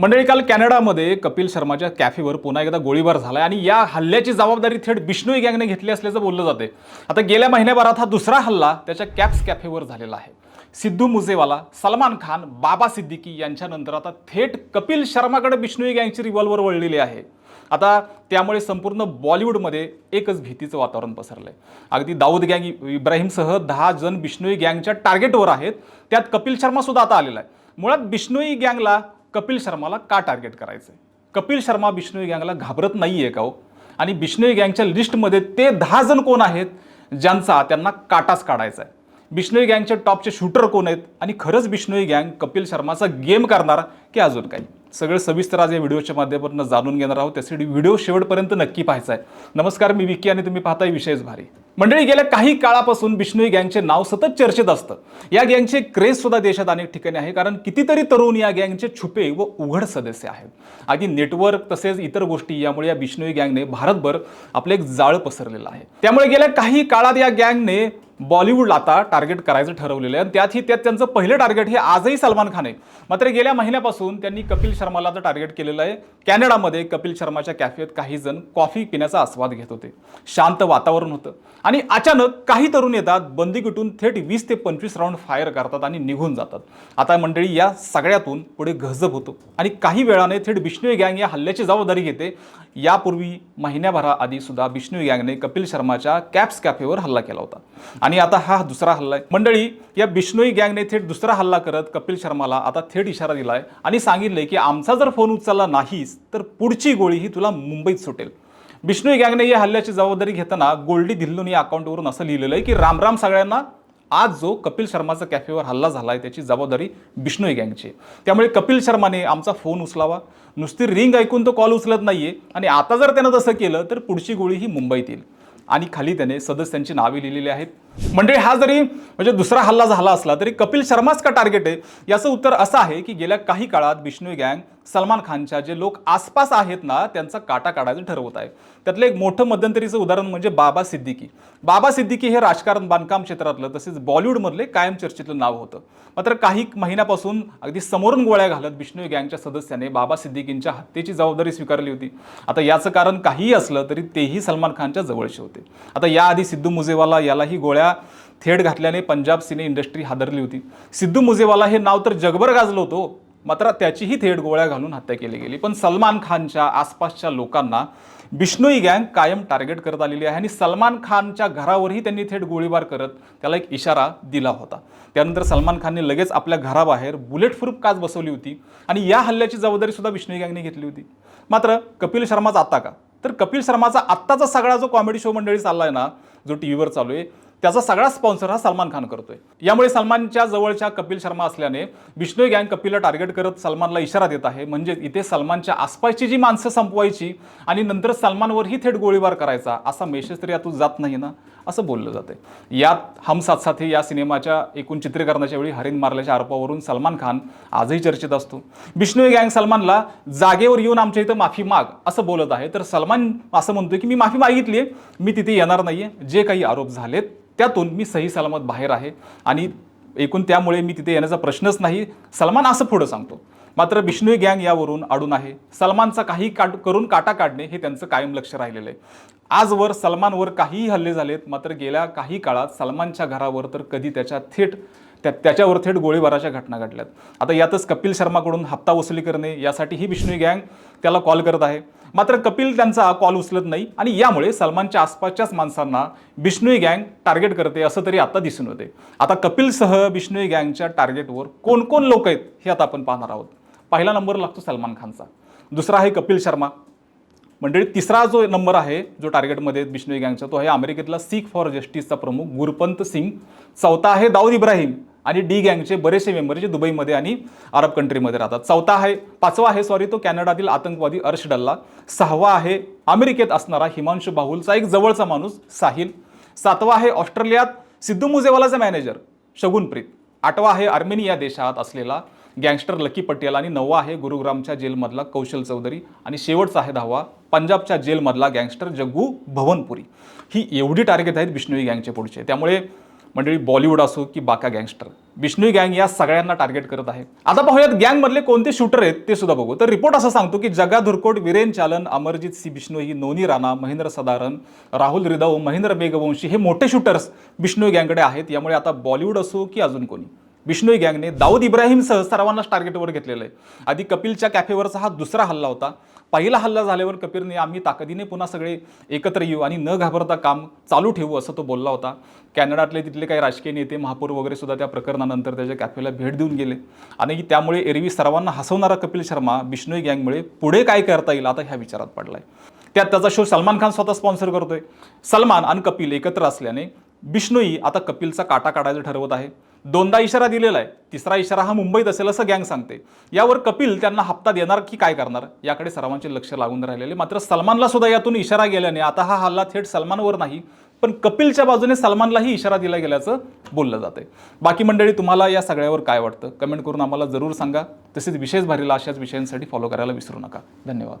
मंडळी काल कॅनडामध्ये कपिल शर्माच्या कॅफेवर पुन्हा एकदा गोळीबार झाला आणि या हल्ल्याची जबाबदारी थेट बिष्णोई गँगने घेतली असल्याचं बोललं जाते. आता गेल्या महिन्याभरात हा दुसरा हल्ला त्याच्या कॅप्स कॅफेवर झालेला आहे. सिद्धू मुझेवाला सलमान खान बाबा सिद्दीकी यांच्यानंतर आता थेट कपिल शर्माकडे बिष्णोई गँगची रिव्हॉल्वर वळलेली आहे. आता त्यामुळे संपूर्ण बॉलिवूडमध्ये एकच भीतीचं वातावरण पसरलं आहे अगदी दाऊद गँग इब्राहिमसह दहा जण बिष्णोई गँगच्या टार्गेटवर आहेत. त्यात कपिल शर्मा सुद्धा आता आलेला आहे. मुळात बिष्णोई गँगला कपिल शर्माला का टार्गेट करायचं आहे कपिल शर्मा बिष्णोई गँगला घाबरत नाही आहे का हो? आणि बिष्णोई गँगच्या लिस्टमध्ये ते दहा जण कोण आहेत ज्यांचा त्यांना काटाच काढायचा आहे बिष्णोई गँगचे टॉपचे शूटर कोण आहेत? आणि खरंच बिष्णोई गँग कपिल शर्माचा गेम करणार की अजून काही? सगळं सविस्तर आज या व्हिडिओच्या माध्यमातून जाणून घेणार आहोत. त्यासाठी व्हिडिओ शेवटपर्यंत नक्की पाहायचा आहे. नमस्कार मी विकी आणि तुम्ही पाहताय विशेष भारी. मंडळी गेल्या काही काळापासून बिष्णोई गँगचे नाव सतत चर्चेत असतं. या गँगचे क्रेज सुद्धा देशात अनेक ठिकाणी आहे कारण कितीतरी तरुण या गँगचे छुपे व उघड सदस्य आहेत. आधी नेटवर्क तसेच इतर गोष्टी यामुळे या बिष्णोई गँगने भारतभर आपलं एक जाळं पसरलेलं आहे. त्यामुळे गेल्या काही काळात या गँगने बॉलिवूडला आता टार्गेट करायचं ठरवलेलं आहे. आणि त्यातही त्यात त्यांचं पहिलं टार्गेट हे आजही सलमान खान आहे. मात्र गेल्या महिन्यापासून त्यांनी कपिल शर्माला तर टार्गेट केलेलं आहे कॅनडामध्ये कपिल शर्माच्या कॅफेत काही जण कॉफी पिण्याचा आस्वाद घेत होते. शांत वातावरण होतं. आणि अचानक काही तरुण येतात बंदी गुटून थेट वीस ते पंचवीस राऊंड फायर करतात आणि निघून जातात. आता मंडळी या सगळ्यातून पुढे गजब होतो. आणि काही वेळाने थेट बिष्णोई गँग या हल्ल्याची जबाबदारी घेते. यापूर्वी महिन्याभराआधी सुद्धा बिष्णोई गँगने कपिल शर्माच्या कॅप्स कॅफेवर हल्ला केला होता. आणि आता हा दुसरा हल्ला आहे. मंडळी या बिष्णोई गँगने थेट दुसरा हल्ला करत कपिल शर्माला आता थेट इशारा दिलाय आणि सांगितलंय की आमचा जर फोन उचलला नाहीस तर पुढची गोळी ही तुला मुंबईत सुटेल. बिष्णोई गँगने या हल्ल्याची जबाबदारी घेताना गोल्डी धिल्लोनी या अकाउंटवरून असं लिहिलेलं आहे की रामराम सगळ्यांना आज जो कपिल शर्माचा कॅफेवर हल्ला झाला आहे त्याची जबाबदारी बिष्णोई गँगची त्यामुळे कपिल शर्माने आमचा फोन उचलावा. नुसती रिंग ऐकून तो कॉल उचलत नाही आहे आणि आता जर त्यानं तसं केलं तर पुढची गोळी ही मुंबईत येईल. आणि खाली त्याने सदस्यांची नावे लिहिलेली आहेत. म्हणजे हा जरी म्हणजे दुसरा हल्ला झाला असला तरी कपिल शर्माच का टार्गेट आहे? याचं उत्तर असं आहे की गेल्या काही काळात बिष्णू गँग सलमान खानच्या जे लोक आसपास आहेत ना त्यांचा काटा काढायचं ठरवत आहे. त्यातलं एक मोठं मध्यंतरीचं उदाहरण म्हणजे बाबा सिद्दीकी. बाबा सिद्दीकी हे राजकारण बांधकाम क्षेत्रातलं तसेच बॉलिवूडमधले कायम चर्चेतलं नाव होतं. मात्र काही महिन्यापासून अगदी समोरून गोळ्या घालत बिष्णू गँगच्या सदस्याने बाबा सिद्दीकींच्या हत्येची जबाबदारी स्वीकारली होती. आता याचं कारण काहीही असलं तरी तेही सलमान खानच्या जवळचे होते. आता याआधी सिद्धू मुजेवाला यालाही गोळ्या थेट घातल्याने पंजाब सिने इंडस्ट्री हादरली होती. सिद्धू मुजेवाला हे नाव तर जगभर गाजलं होतं मात्र त्याचीही थेट गोळ्या घालून हत्या केली गेली. पण सलमान खानच्या आसपासच्या लोकांना बिष्णोई गँग कायम टार्गेट करत आलेली आहे आणि सलमान खानच्या घरावरही त्यांनी थेट गोळीबार करत त्याला एक इशारा दिला होता. त्यानंतर सलमान खानने लगेच आपल्या घराबाहेर बुलेट प्रूफ काच बसवली होती आणि या हल्ल्याची जबाबदारी सुद्धा बिष्णोई गँगने घेतली होती. मात्र कपिल शर्माचा आत्ता का? तर कपिल शर्माचा आत्ताचा सगळा जो कॉमेडी शो मंडळी चाललाय ना जो टी व्हीवर चालू आहे त्याचा सगळा स्पॉन्सर हा सलमान खान करतोय. यामुळे सलमानच्या जवळच्या कपिल शर्मा असल्याने बिष्णोई गँग कपिलला टार्गेट करत सलमानला इशारा देत आहे. म्हणजे इथे सलमानच्या आसपासची जी माणसं संपवायची आणि नंतर सलमानवरही थेट गोळीबार करायचा असा मेसेज तरी यातून जात नाही ना? असं बोललं जातं यात हम साथ साथी या सिनेमाच्या एकूण चित्रीकरणाच्या वेळी हरिण मारल्याच्या आरोपावरून सलमान खान आजही चर्चेत असतो. बिष्णू गँग सलमानला जागेवर येऊन आमच्या इथं माफी माग असं बोलत आहे. तर सलमान असं म्हणतोय की मी माफी मागितली आहे मी तिथे येणार नाही आहे जे काही आरोप झालेत त्यातून मी सही सलामत बाहेर आहे आणि एकूण त्यामुळे मी तिथे येण्याचा प्रश्नच नाही. सलमान असं पुढं सांगतो. मात्र बिष्णू गँग यावरून अडून आहे. सलमानचा काही काट करून काटा काढणे हे त्यांचं कायम लक्ष राहिलेलं आहे. आजवर सलमानवर काहीही हल्ले झालेत मात्र गेल्या काही काळात सलमानच्या घरावर तर कधी त्याच्या थेट त्या त्याच्यावर थेट गोळीबाराच्या घटना घडल्यात. आता यातच कपिल शर्माकडून हप्ता वसुली करणे यासाठी ही गँग त्याला कॉल करत आहे. मात्र कपिल त्यांचा कॉल उचलत नाही आणि यामुळे सलमानच्या आसपासच्याच माणसांना बिष्णोई गँग टार्गेट करते असं तरी आता दिसून होते आता कपिलसह बिष्णोई गँगच्या टार्गेटवर कोण कोण लोक आहेत हे आता आपण पाहणार आहोत. पहिला नंबर लागतो सलमान खानचा. दुसरा आहे कपिल शर्मा. मंडळी तिसरा जो नंबर आहे जो टार्गेटमध्ये बिश्नोई गँगचा तो आहे अमेरिकेतला सिख फॉर जस्टिसचा प्रमुख गुरपंत सिंग. चौथा आहे दाऊद इब्राहिम आणि डी गँगचे बरेचसे मेंबर जे दुबईमध्ये आणि अरब कंट्रीमध्ये राहतात. चौथा आहे पाचवा आहे सॉरी तो कॅनडातील आतंकवादी अर्श डल्ला. सहावा आहे अमेरिकेत असणारा हिमांशू बाहुलचा एक जवळचा माणूस साहिल. सातवा आहे ऑस्ट्रेलियात सिद्धू मुजेवालाचा मॅनेजर शगुनप्रीत. आठवा आहे आर्मेनिया देशात असलेला गँगस्टर लकी पटेल आणि नववा आहे गुरुग्रामच्या जेलमधला कौशल चौधरी. आणि शेवटचा आहे दहावा पंजाबच्या जेलमधला गँगस्टर जग्गू भवनपुरी. ही एवढी टार्गेट आहेत बिष्णवी गँगचे पुढचे. त्यामुळे मंडळी बॉलिवूड असो की बाका गँगस्टर बिष्णोई गँग या सगळ्यांना टार्गेट करत आहे. आता पाहूयात गँगमधले कोणते शूटर आहेत ते सुद्धा बघू. तर रिपोर्ट असं सांगतो की जगा धुरकोट वीरेन चालन अमरजित सी बिष्णोई नोनी राणा महेंद्र सदारन राहुल रिदाऊ महेंद्र मेघवंशी हे मोठे शूटर्स बिष्णू गँगकडे आहेत. यामुळे आता बॉलिवूड असो की अजून कोणी. बिष्णोई गँगने दाऊद इब्राहिमसह सर्वांनाच टार्गेटवर घेतलेलं आहे. आधी कपिलच्या कॅफेवरचा हा दुसरा हल्ला होता. पहिला हल्ला झाल्यावर कपिलने आम्ही ताकदीने पुन्हा सगळे एकत्र येऊ आणि न घाबरता काम चालू ठेवू असं तो बोलला होता. कॅनडातले तिथले काही राजकीय नेते महापौर वगैरे सुद्धा त्या प्रकरणानंतर त्याच्या कॅफेला भेट देऊन गेले. आणि त्यामुळे एरवी सर्वांना हसवणारा कपिल शर्मा बिष्णोई गँगमुळे पुढे काय करता येईल आता ह्या विचारात पडला आहे त्यात त्याचा शो सलमान खान स्वतः स्पॉन्सर करतोय. सलमान आणि कपिल एकत्र असल्याने बिष्णोई आता कपिलचा काटा काढायचं ठरवत आहे. दोनदा इशारा दिलेला आहे. तिसरा इशारा हा मुंबईत असेल असं गँग सांगते. यावर कपिल त्यांना हप्ता देणार की काय करणार? याकडे सर्वांचे लक्ष लागून राहिलेले. मात्र सलमानला सुद्धा यातून इशारा गेल्याने आता हा हल्ला थेट सलमानवर नाही पण कपिलच्या बाजूने सलमानलाही इशारा दिला गेल्याचं बोललं जातंय. बाकी मंडळी तुम्हाला या सगळ्यावर काय वाटतं? कमेंट करून आम्हाला जरूर सांगा. तसेच विशेष भरीला अशाच विषयांसाठी फॉलो करायला विसरू नका. धन्यवाद.